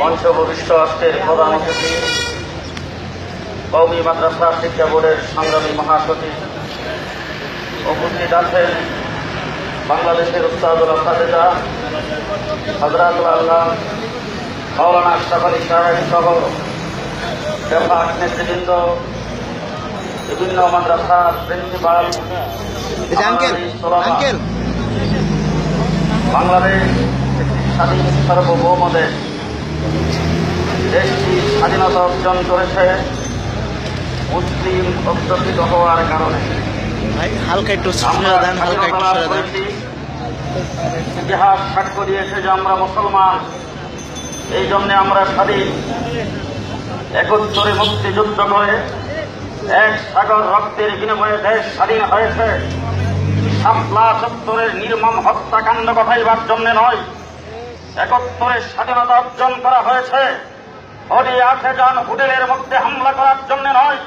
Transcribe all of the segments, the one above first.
মঞ্চ ভবিষ্ঠ আজকের প্রধান অতিথি কৌমি মাদ্রাসা শিক্ষা বোর্ডের সংগ্রামী মহাসচিব উপস্থিত আছেন বাংলাদেশের উস্তাদুল আসাদেজা হজরাতুল আল্লাহ মৌলানা আলী সাহেব সহ ব্যাপক নেতৃবৃন্দ বিভিন্ন মাদ্রাসার প্রিন্সিপাল বাংলাদেশ একটি স্বাধীন সার্বভৌম দেশ। দেশটি স্বাধীনতা অর্জন করেছে মুসলিম অধ্যুষিত হওয়ার কারণে। হালকা একটু আমরা দেন হালকা একটু স্বাধীনতা লাভ সরে দেন। ইতিহাস সাক্ষ্য দিয়েছে যে আমরা মুসলমান। এই জন্য আমরা স্বাধীন। একত্তরে মুক্তিযুদ্ধ করে এক সাগর রক্তের বিনিময়ে দেশ স্বাধীন হয়েছে। শাপলা সত্তরের নির্মম হত্যাকাণ্ড ঘটাইবার জন্য নয় একত্তরে স্বাধীনতা অর্জন করা হয়েছে। অডি আঠে জন হোটেলের মধ্যে হামলা করার জন্য নয়,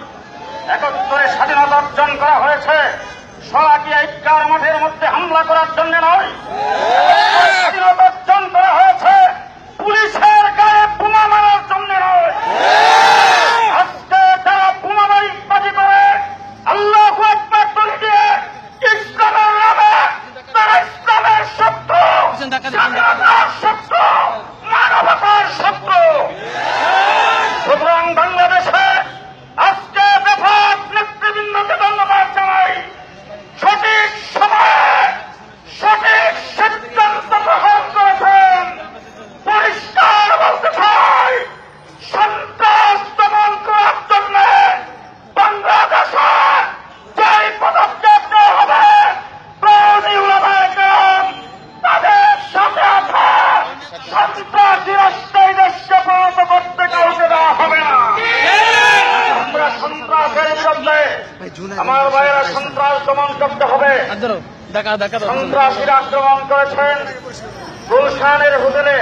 একত্রে স্বাধীনতা অর্জন করা হয়েছে। সরাকিয়া ঐক্যার মাঠের মধ্যে হামলা করার জন্য নয়, স্বাধীনতা স্বাধীনতার আমার ভাইয়েরা সন্ত্রাস দমন করতে হবে। দেখা দেখা সন্ত্রাসীরা আক্রমণ করেছেন। গুলশানের হোটেলে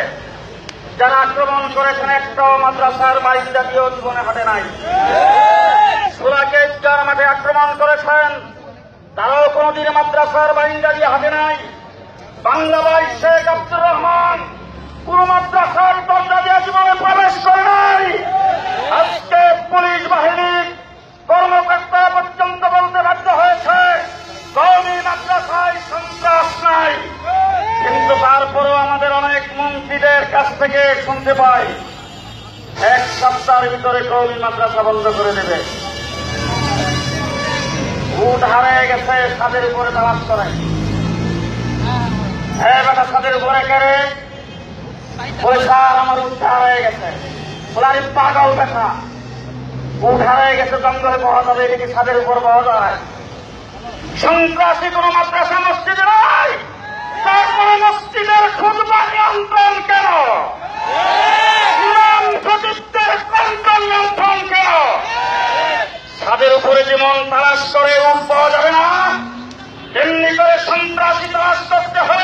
যারা আক্রমণ করেছেন একটাও মাদ্রাসার মাইল জাতীয় জীবনে হাটে নাই। সুরাকে মাঠে আক্রমণ করেছেন তারাও কোনদিন মাদ্রাসার বাইন্দা দিয়ে হাতে নাই। বাংলা ভাই শেখ থেকে শুনতে পাই, এক সপ্তাহের ভিতরে কৌমি মাদ্রাসা বন্ধ করে দেবে। উঠ হারিয়ে গেছে, ছাদের উপরে তালাশ করে। হ্যাঁ বেটা, ছাদের উপরে কেড়ে পয়সা আমার উঠ হারিয়ে গেছে। বলারি পাগল বেটা। উঠ হারিয়ে গেছে, জঙ্গলে পাওয়া যাবে, এদিকে ছাদের উপর পাওয়া যায়। সন্ত্রাসী কোন মাদ্রাসা, মসজিদে নয় মসজিদের খুলবানি আন্দোলন কেন ইমাম ফকিরদের উপরে যেমন উঠ পাওয়া যাবে না, তেমনি করে সন্ত্রাসী তালাশ করতে হবে।